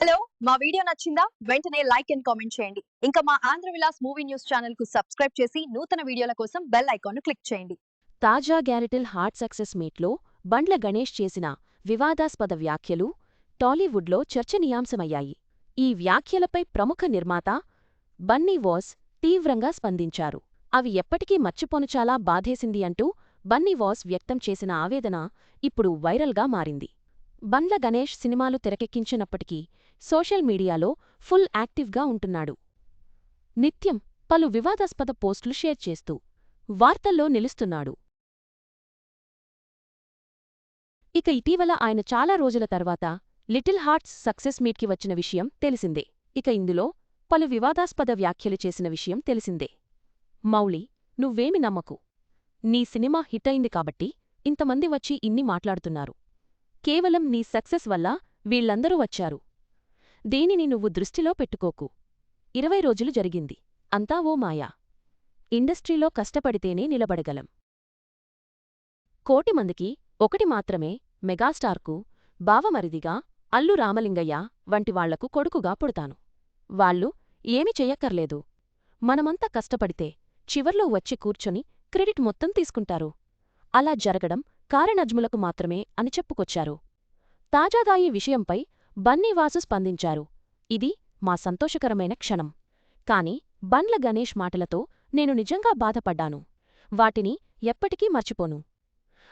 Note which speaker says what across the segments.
Speaker 1: Hello మా video నచ్చిందా? వెంటనే లైక్ అండ్ కామెంట్ చేయండి. ఇంకా మా ఆంధ్ర విలాస్ మూవీ న్యూస్ ఛానల్కు సబ్స్క్రైబ్ చేసి నూతన వీడియోల కోసం బెల్ ఐకాన్ క్లిక్ చేయండి.
Speaker 2: తాజా గ్యారెటిల్ హార్ట్ సక్సెస్ మీట్లో బండ్ల గణేష్ చేసిన వివాదాస్పద వ్యాఖ్యలు టాలీవుడ్లో చర్చనీయాంశమయ్యాయి. ఈ వ్యాఖ్యలపై ప్రముఖ నిర్మాత బన్నీ వాస్ తీవ్రంగా స్పందించారు. అవి ఎప్పటికీ మర్చిపోను చాలా బాధేసింది అంటూ బన్నీ వాస్ వ్యక్తం చేసిన ఆవేదన ఇప్పుడు వైరల్గా మారింది. బండ్ల గణేష్ సినిమాలు తెరకెక్కించినప్పటికీ సోషల్ మీడియాలో ఫుల్ యాక్టివ్గా ఉంటున్నాడు. నిత్యం పలు వివాదాస్పద పోస్టులు షేర్ చేస్తూ వార్తల్లో నిలుస్తున్నాడు. ఇక ఇటీవల ఆయన చాలా రోజుల తర్వాత లిటిల్ హార్ట్స్ సక్సెస్ మీట్కి వచ్చిన విషయం తెలిసిందే. ఇక ఇందులో పలు వివాదాస్పద వ్యాఖ్యలు చేసిన విషయం తెలిసిందే. మౌళి నువ్వేమి నమ్మకు. నీ సినిమా హిట్టయింది కాబట్టి ఇంతమంది వచ్చి ఇన్ని మాట్లాడుతున్నారు. కేవలం నీ సక్సెస్ వల్ల వీళ్ళందరూ వచ్చారు. దేనిని నువ్వు దృష్టిలో పెట్టుకోకు. ఇరవై రోజులు జరిగింది. అంతా ఓ మాయా. ఇండస్ట్రీలో కష్టపడితేనే నిలబడగలం. కోటి మందికి ఒకటి మాత్రమే మెగాస్టార్కు బావమరిదిగా అల్లు రామలింగయ్య వంటి వాళ్ళకు కొడుకుగా పుడతాను. వాళ్ళు ఏమి చెయ్యక్కర్లేదు. మనమంతా కష్టపడితే చివర్లో వచ్చి కూర్చొని క్రెడిట్ మొత్తం తీసుకుంటారు. అలా జరగడం కారణజ్ములకు మాత్రమే అని చెప్పుకొచ్చారు. తాజాగా ఈ విషయంపై బన్నీవాసు స్పందించారు. ఇది మా సంతోషకరమైన క్షణం. కాని బండ్ల గణేష్ మాటలతో నేను నిజంగా బాధపడ్డాను. వాటిని ఎప్పటికీ మర్చిపోను.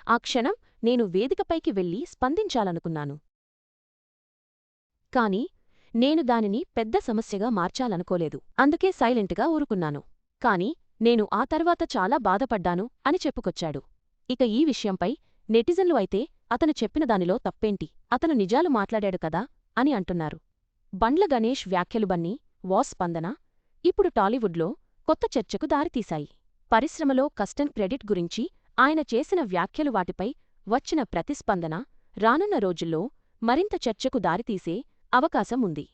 Speaker 2: ఆ క్షణం నేను వేదికపైకి వెళ్ళి స్పందించాలనుకున్నాను. కాని నేను దానిని పెద్ద సమస్యగా మార్చాలనుకోలేదు. అందుకే సైలెంట్గా ఊరుకున్నాను. కాని నేను ఆ తర్వాత చాలా బాధపడ్డాను అని చెప్పుకొచ్చాడు. ఇక ఈ విషయంపై నెటిజన్లు అయితే అతను చెప్పిన దానిలో తప్పేంటి? అతను నిజాలు మాట్లాడాడు కదా? అని అంటున్నారు. బండ్ల గణేష్ వ్యాఖ్యలు బన్నీ వాస్ స్పందన ఇప్పుడు టాలీవుడ్లో కొత్త చర్చకు దారితీశాయి. పరిశ్రమలో కస్టన్ క్రెడిట్ గురించి ఆయన చేసిన వ్యాఖ్యలు వాటిపై వచ్చిన ప్రతిస్పందన రానున్న రోజుల్లో మరింత చర్చకు దారితీసే అవకాశం ఉంది.